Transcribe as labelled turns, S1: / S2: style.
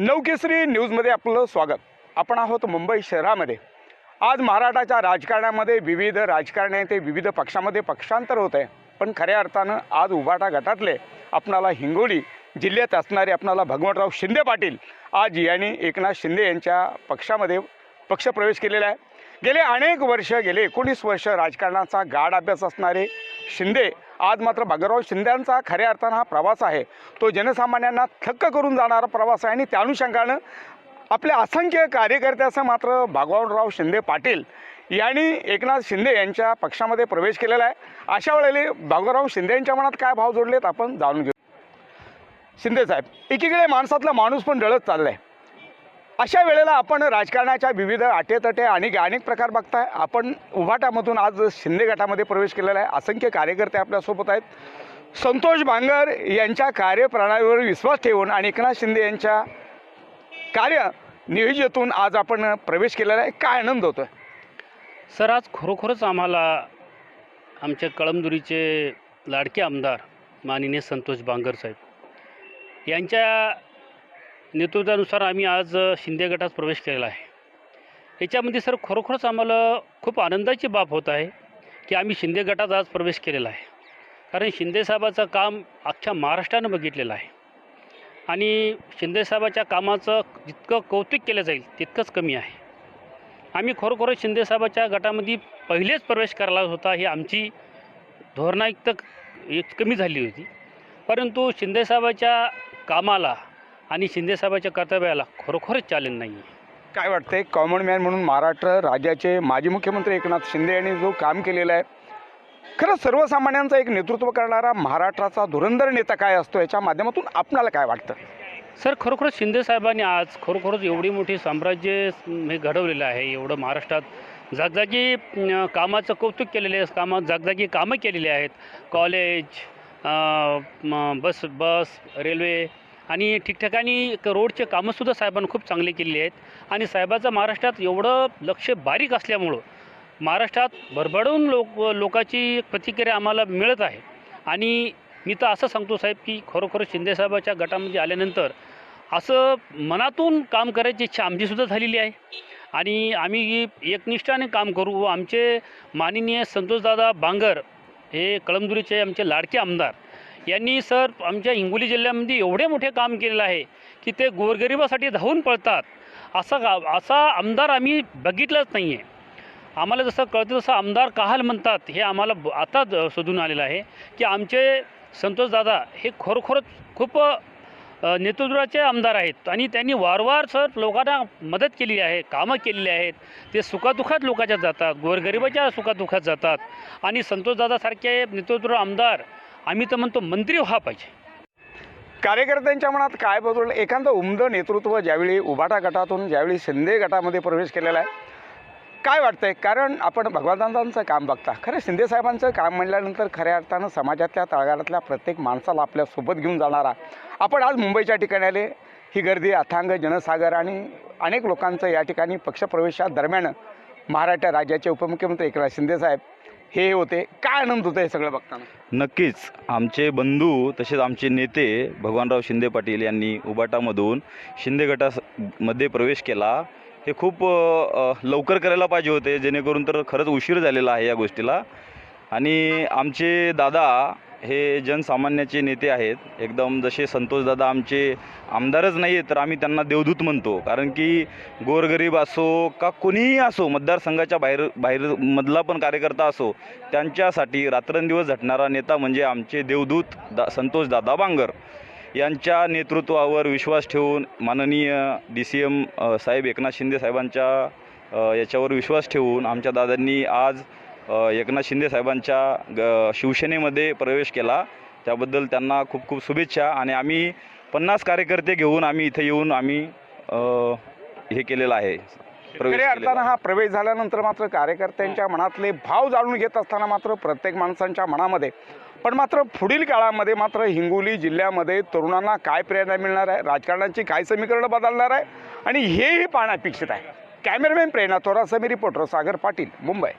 S1: नवकेसरी न्यूजमध्ये आपलं स्वागत. आपण आहोत मुंबई शहरामध्ये. आज महाराष्ट्राच्या राजकारणामध्ये विविध राजकारण्याचे विविध पक्षामध्ये पक्षांतर होत आहे. पण खऱ्या अर्थानं आज उभाटा गटातले आपणाला हिंगोली जिल्ह्यात असणारे आपणाला भगवंतराव शिंदे पाटील आज यांनी एकनाथ शिंदे यांच्या पक्षामध्ये पक्षप्रवेश केलेला आहे. गेले अनेक वर्ष गेले एकोणीस वर्ष राजकारणाचा गाढ अभ्यास असणारे शिंदे आज मात्र भगवराव शिंद्यांचा खऱ्या अर्थानं हा प्रवास आहे. तो जनसामान्यांना थक्क करून जाणारा प्रवास आहे आणि त्या अनुषंगानं आपल्या असंख्य कार्यकर्त्याचं मात्र भगवानराव शिंदे पाटील यांनी एकनाथ शिंदे यांच्या पक्षामध्ये प्रवेश केलेला आहे. अशा वेळेला भगवराव शिंदे यांच्या मनात काय भाव जोडलेत आपण जाणून घेऊ. शिंदे साहेब एकीकडे माणसातला माणूस पण डळत चाललाय. अशा वेळेला आपण राजकारणाच्या विविध अटेतटे आणि अनेक प्रकार बघताय. आपण उभाटामधून आज शिंदे गटामध्ये प्रवेश केलेला आहे. असंख्य कार्यकर्ते आपल्यासोबत आहेत. संतोष बांगर यांच्या कार्यप्रणालीवर विश्वास ठेवून आणि एकनाथ शिंदे यांच्या कार्य नियोजनातून आज आपण प्रवेश केलेला आहे. काय आनंद होतो
S2: सर आज खरोखरच आम्हाला आमच्या कळमदुरीचे लाडके आमदार माननीय संतोष बांगर साहेब यांच्या नेतृत्वानुसार आम्ही आज शिंदे गटात प्रवेश केलेला आहे. याच्यामध्ये सर खरोखरच आम्हाला खूप आनंदाची बाब होत आहे की आम्ही शिंदे गटात आज प्रवेश केलेला आहे. कारण शिंदेसाहेबाचं काम अख्ख्या महाराष्ट्रानं बघितलेलं आहे. आणि शिंदेसाहेबाच्या कामाचं जितकं कौतुक केलं जाईल तितकंच कमी आहे. आम्ही खरोखरच शिंदेसाहेबाच्या गटामध्ये पहिलेच प्रवेश करायला होता ही आमची धोरणायुक्त कमी झाली होती. परंतु शिंदेसाहेबाच्या कामाला आणि शिंदेसाहेबाच्या कर्तव्याला खरोखरच चालेल नाही आहे
S1: काय वाटतंय? कॉमन मॅन म्हणून महाराष्ट्र राज्याचे माजी मुख्यमंत्री एकनाथ शिंदे यांनी जो काम केलेलं आहे खरं सर्वसामान्यांचं एक नेतृत्व करणारा महाराष्ट्राचा धुरंधर नेता काय असतो याच्या माध्यमातून आपणाला काय वाटतं?
S2: सर खरोखरच शिंदेसाहेबांनी आज खरोखरच एवढी मोठी साम्राज्य हे घडवलेलं आहे एवढं महाराष्ट्रात जागजागी अं, कामाचं कौतुक केलेले आहे कामात जागजागी कामं केलेली आहेत. कॉलेज अं, म, बस बस रेल्वे आणि ठिकठिकाणी क- रोडचे कामंसुद्धा साहेबांनी खूप चांगले केलेले आहेत. आणि साहेबाचं महाराष्ट्रात एवढं लक्ष बारीक असल्यामुळं महाराष्ट्रात भरभडून लोक लोकाची प्रतिक्रिया आम्हाला मिळत आहे. आणि मी तर असं सांगतो साहेब की खरोखर शिंदेसाहेबाच्या गटामध्ये आल्यानंतर असं मनातून काम करायची इच्छा आमचीसुद्धा झालेली आहे. आणि आम्ही एकनिष्ठाने काम करू. व आमचे माननीय संतोषदादा बांगर हे कळमदुरीचे आमचे लाडके आमदार यांनी सर आमच्या हिंगोली जिल्ह्यामध्ये एवढे मोठे काम केलेलं आहे की ते गोरगरिबासाठी धावून पळतात. असा गा असा आमदार आम्ही बघितलाच नाही आहे आम्हाला जसं कळतं तसं आमदार काहाल म्हणतात हे आम्हाला ब- आता शोधून आलेलं आहे की आमचे संतोषदादा हे खरोखरच खूप नेतृत्वाचे आमदार आहेत आणि त्यांनी वारंवार सर लोकांना मदत केलेली आहे कामं केलेली आहेत. ते सुखादुखात लोकांच्या जातात गोरगरिबाच्या सुखादुखात जातात. आणि संतोषदादासारखे नेतृत्व आमदार आम्ही तर म्हणतो मंत्री व्हा पाहिजे.
S1: कार्यकर्त्यांच्या मनात काय बदल? एखादं उमदं नेतृत्व ज्यावेळी उभाटा गटातून ज्यावेळी शिंदे गटामध्ये प्रवेश केलेला आहे काय वाटतंय? कारण आपण भगवंतांचं काम बघता. खरं शिंदे साहेबांचं काम म्हणल्यानंतर खऱ्या अर्थानं समाजातल्या तळागाळातल्या प्रत्येक माणसाला आपल्यासोबत घेऊन जाणारा आपण आज मुंबईच्या ठिकाणी आले. ही गर्दी अथांग जनसागर आणि अनेक लोकांचं या ठिकाणी पक्षप्रवेशादरम्यान महाराष्ट्र राज्याचे उपमुख्यमंत्री एकनाथ शिंदे साहेब हे होते. काय आनंद होतं हे सगळं बघताना?
S3: नक्कीच. आमचे बंधू तसेच आमचे नेते भगवानराव शिंदे पाटील यांनी उबाटामधून शिंदे गटामध्ये प्रवेश केला. हे खूप अ, लवकर करायला पाहिजे होते. जेणेकरून तर खरंच उशीर झालेला आहे या गोष्टीला. आणि आमचे दादा हे जनसामान्याचे नेते आहेत. एकदम जसे संतोषदादा आमचे आमदारच नाही आहेत तर आम्ही त्यांना देवदूत म्हणतो. कारण की गोरगरीब असो का कोणीही असो मतदारसंघाच्या बाहेर बाहेर मधला पण कार्यकर्ता असो त्यांच्यासाठी रात्रंदिवस झटणारा नेता म्हणजे आमचे देवदूत दा संतोषदादा बांगर. यांच्या नेतृत्वावर विश्वास ठेवून माननीय डी सी एम साहेब एकनाथ शिंदे साहेबांच्या याच्यावर विश्वास ठेवून आमच्या दादांनी आज एकनाथ शिंदे साहेबांच्या ग शिवसेनेमध्ये प्रवेश केला. त्याबद्दल त्यांना खूप खूप शुभेच्छा आणि आम्ही पन्नास कार्यकर्ते घेऊन आम्ही इथे येऊन आम्ही हे केलेलं आहे. प्रवेश
S1: खऱ्या अर्थानं हा प्रवेश झाल्यानंतर मात्र कार्यकर्त्यांच्या मनातले भाव जाणून घेत असताना मात्र प्रत्येक माणसांच्या मनामध्ये पण मात्र पुढील काळामध्ये मात्र हिंगोली जिल्ह्यामध्ये तरुणांना काय प्रेरणा मिळणार आहे? राजकारणाची काय समीकरणं बदलणार आहे? आणि हेही पाहणं अपेक्षित आहे. कॅमेरामॅन प्रेरणा थोरासमी रिपोर्टर सागर पाटील मुंबई.